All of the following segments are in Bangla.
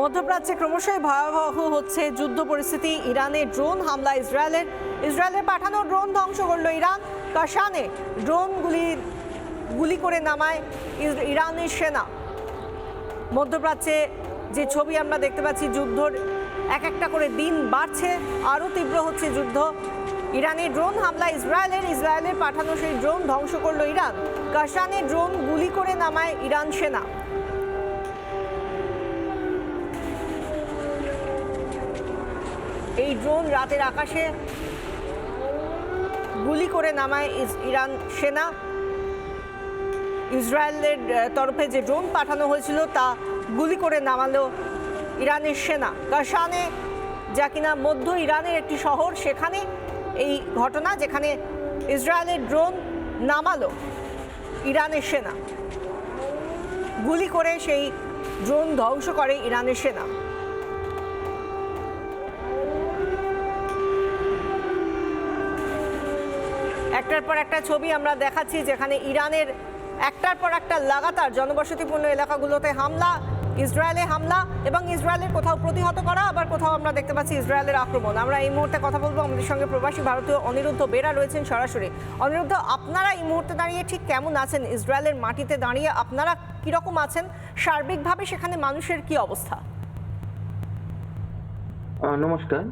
মধ্যপ্রাচ্যে ক্রমশই ভয়াবহ হচ্ছে যুদ্ধ পরিস্থিতি। ইরানে ড্রোন হামলা ইসরায়েলের ইসরায়েলের পাঠানো ড্রোন ধ্বংস করল ইরান। কাশানে ড্রোন গুলি গুলি করে নামায় ইরানের সেনা। মধ্যপ্রাচ্যে যে ছবি আমরা দেখতে পাচ্ছি, যুদ্ধর এক একটা করে দিন বাড়ছে, আরও তীব্র হচ্ছে যুদ্ধ। ইরানের ড্রোন হামলা ইসরায়েলের ইসরায়েলের পাঠানো সেই ড্রোন ধ্বংস করল ইরান। কাশানে ড্রোন গুলি করে নামায় ইরান সেনা। এই ড্রোন রাতের আকাশে গুলি করে নামায় ইরান সেনা। ইসরায়েলের তরফে যে ড্রোন পাঠানো হয়েছিল তা গুলি করে নামালো ইরানের সেনা। কাশানে যা কিনা মধ্য ইরানের একটি শহর, সেখানে এই ঘটনা যেখানে ইসরায়েলের ড্রোন নামালো ইরানের সেনা। গুলি করে সেই ড্রোন ধ্বংস করে ইরানের সেনা। একটার পর একটা ছবি আমরা দেখাচ্ছি যেখানে ইরানের একটার পর একটা লাগাতার জনবসতিপূর্ণ এলাকাগুলোতে হামলা, ইসরায়েলে হামলা এবং ইসরায়েলের কোথাও প্রতিহত করা, আবার কোথাও আমরা দেখতে পাচ্ছি ইসরায়েলের আক্রমণ। আমরা এই মুহূর্তে কথা বলব আমাদের সঙ্গে প্রবাসী ভারতীয় অনিরুদ্ধ বেরা রয়েছেন সরাসরি। অনিরুদ্ধ, আপনারা এই মুহূর্তে দাঁড়িয়ে ঠিক কেমন আছেন? ইসরায়েলের মাটিতে দাঁড়িয়ে আপনারা কীরকম আছেন? সার্বিকভাবে সেখানে মানুষের কি অবস্থা? নমস্কার।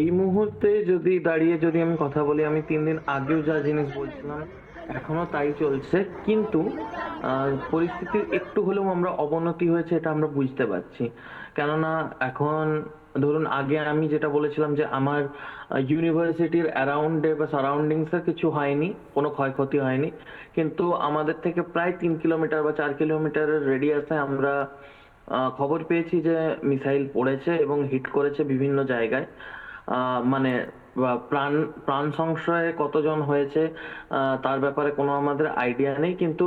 এই মুহূর্তে যদি দাঁড়িয়ে যদি আমি কথা বলি, আমি তিন দিন আগেও যা জিনিস বলছিলাম, এখনও তাই চলছে। কিন্তু পরিস্থিতির একটু হলেও আমরা অবনতি হয়েছে এটা আমরা বুঝতে পারছি। কেননা এখন, ধরুন, আগে আমি যেটা বলেছিলাম যে আমার ইউনিভার্সিটির অ্যারাউন্ডে বা সারাউন্ডিংসে কিছু হয়নি, কোনো ক্ষয়ক্ষতি হয়নি। কিন্তু আমাদের থেকে প্রায় তিন কিলোমিটার বা চার কিলোমিটারের রেডিয়াসে আমরা খবর পেয়েছি যে মিসাইল পড়েছে এবং হিট করেছে বিভিন্ন জায়গায়। মানে প্রাণ প্রাণ সংশয়ে কতজন হয়েছে তার ব্যাপারে কোনো আমাদের আইডিয়া নেই। কিন্তু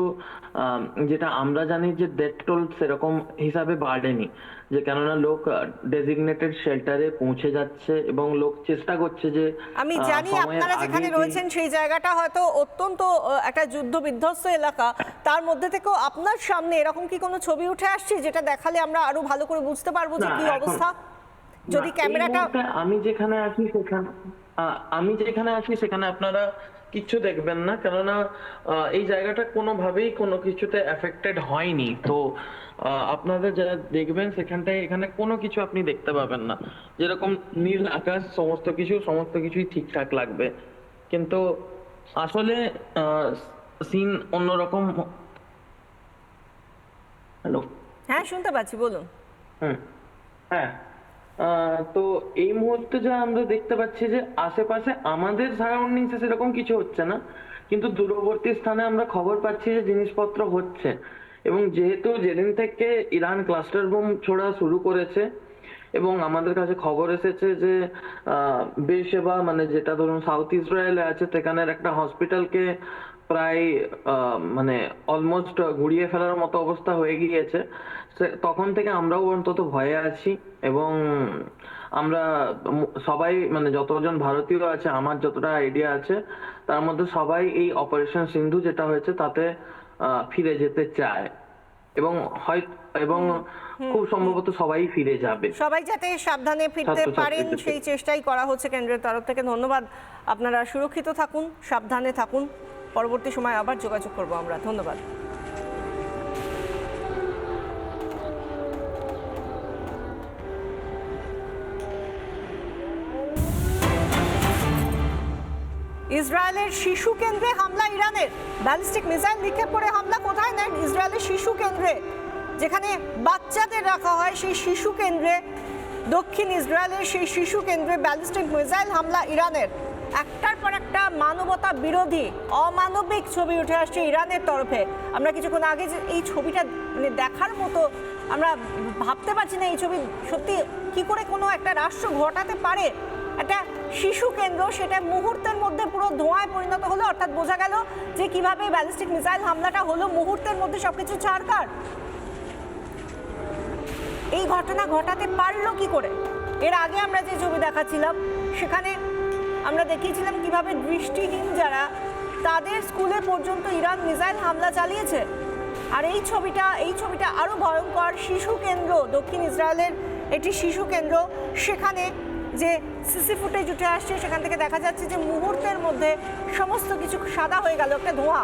যেটা আমরা জানি যে ডেথ টোল সেরকম হিসাবে বাড়েনি। যে কেননা লোক ডেজিগনেটেড শেল্টারে পৌঁছে যাচ্ছে এবং লোক চেষ্টা করছে যে আমি জানি আপনারা যেখানে রয়েছেন সেই জায়গাটা হয়তো অত্যন্ত একটা যুদ্ধ বিধ্বস্ত এলাকা। তার মধ্যে থেকেও আপনার সামনে এরকম কি কোনো ছবি উঠে আসছে যেটা দেখালে আমরা আরও ভালো করে বুঝতে পারব যে কি অবস্থা? যদি ক্যামেরাটা আমি যেখানে আছি সেখানে আমি যেখানে আছি সেখানে আপনারা কিচ্ছু দেখবেন না কেননা এই জায়গাটা কোনোভাবেই কোনো কিছুতে এফেক্টেড হয়নি। তো আপনাদের যারা দেখবেন সেখানটায় এখানে কোনো কিছু আপনি দেখতে পাবেন না। যেরকম নীল আকাশ সমস্ত কিছু সমস্ত কিছুই ঠিকঠাক লাগবে। কিন্তু আসলে সিন অন্যরকম হ্যালো হ্যাঁ শুনতে পাচ্ছি বলুন। হ্যাঁ। আহ, তো এই মুহূর্তে যা আমরা দেখতে পাচ্ছি যে আশেপাশে আমাদের সারাউন্ডিংসে সেরকম কিছু হচ্ছে না। কিন্তু দূরবর্তী স্থানে আমরা খবর পাচ্ছি যে জিনিসপত্র হচ্ছে। এবং যেহেতু যেদিন থেকে ইরান ক্লাস্টার বোম ছোড়া শুরু করেছে এবং আমাদের কাছে খবর এসেছে যে বেশেবা মানে যেটা ধরুন সাউথ ইসরায়েলে আছে, সেখানের একটা হসপিটালকে প্রায় মানে অলমোস্ট গুড়িয়ে ফেলার মতো অবস্থা হয়ে গিয়েছে। তখন থেকে আমরাও অন্তত ভয়ে আছি এবং আমরা সবাই মানে যতজন ভারতীয় আছে আমার যতটা আইডিয়া আছে তার মধ্যে সবাই এই অপারেশন সিন্ধু যেটা হয়েছে তাতে ফিরে যেতে চায়। এবং হয় এবং খুব সম্ভবত সবাই ফিরে যাবে। সবাই যাতে সাবধানে ফিরতে পারেন সেই চেষ্টাই করা হচ্ছে কেন্দ্রের তরফ থেকে। ধন্যবাদ। আপনারা সুরক্ষিত থাকুন সাবধানে থাকুন। পরবর্তী সময় আবার যোগাযোগ করব আমরা। ধন্যবাদ। ইসরায়েলের শিশু কেন্দ্রে হামলা ইরানের। ব্যালিস্টিক মিসাইল নিক্ষেপ করে হামলা কোথায় নেন ইসরায়েলের শিশু কেন্দ্রে? যেখানে বাচ্চাদের রাখা হয় সেই শিশু কেন্দ্রে। দক্ষিণ ইসরায়েলের সেই শিশু কেন্দ্রে ব্যালিস্টিক মিসাইল হামলা ইরানের। একটার পর একটা মানবতা বিরোধী, অমানবিক ছবি উঠে আসছে ইরানের তরফে। আমরা কিছুক্ষণ আগে যে এই ছবিটা মানে দেখার মতো আমরা ভাবতে পারছি না এই ছবি সত্যি কি করে কোনো একটা রাষ্ট্র ঘটাতে পারে। একটা শিশু কেন্দ্র, সেটা মুহূর্তের মধ্যে পুরো ধোঁয়ায় পরিণত হলো, অর্থাৎ বোঝা গেল যে কীভাবে ব্যালিস্টিক মিসাইল হামলাটা হলো, মুহূর্তের মধ্যে সবকিছু ছাড়কার। এই ঘটনা ঘটাতে পারল কি করে? এর আগে আমরা যে ছবি দেখাচ্ছিলাম, সেখানে আমরা দেখিয়েছিলাম কীভাবে দৃষ্টিহীন যারা তাদের স্কুলে পর্যন্ত ইরান মিসাইল হামলা চালিয়েছে। আর এই ছবিটা এই ছবিটা আরও ভয়ঙ্কর শিশু কেন্দ্র, দক্ষিণ ইসরায়েলের একটি শিশু কেন্দ্র। সেখানে যে সিসি ফুটেজ উঠে আসছে, সেখান থেকে দেখা যাচ্ছে যে মুহূর্তের মধ্যে সমস্ত কিছু সাদা হয়ে গেল, একটা ধোঁয়া।